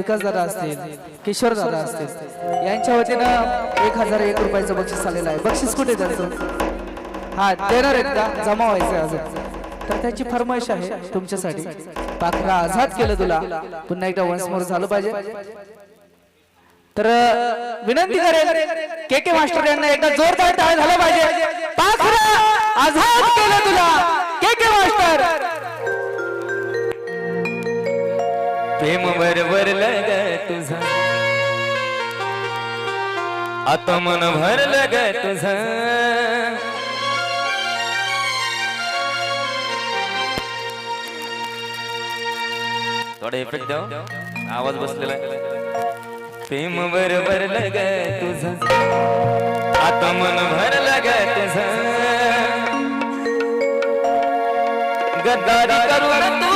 विकास दादा असतील किशोर दादा असतील यांच्या वतीनं एक हजार एक रुपयाचं बक्षीस आलेलं आहे. बक्षीस कुठे त्यांचं? हा देणार एकदा जमा व्हायचं अजून. तर त्याची फरमाईश आहे तुमच्यासाठी. पाखरा आझाद केलं तुला. पुन्हा एकदा वन्स मोर झालं पाहिजे. तर विनंती करेल के के मास्टर यांना एकदा जोरदार टाळ झालं पाहिजे. पाखरा आझाद केलं तुला. प्रेम भरलं ग तुझं. आता मन भरलं ग तुझं. थोडा इफेक्ट द्या हो. आवाज बसलेला प्रेम बर भरलं ग तुझं. आता मन भरलं ग तुझं. गद्दारी करू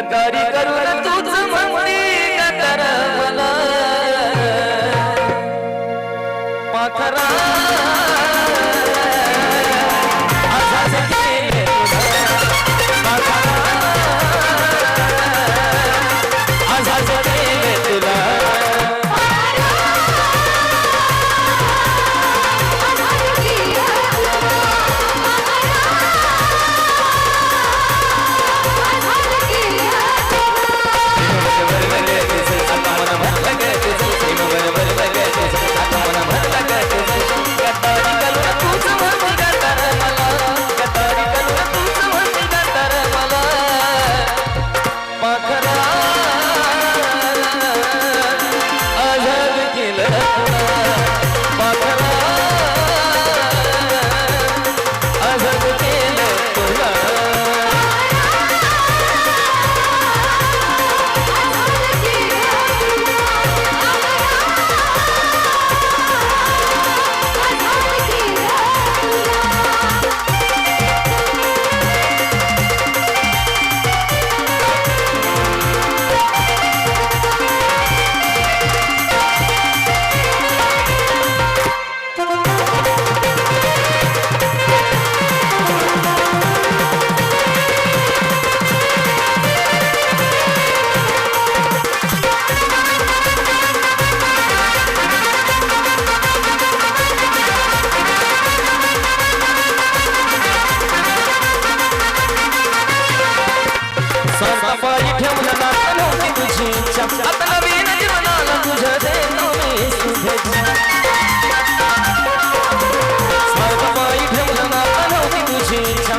गद्दारी करून तूच स्वतःपायी ठेवलं ना नव्हती तुझी इच्छा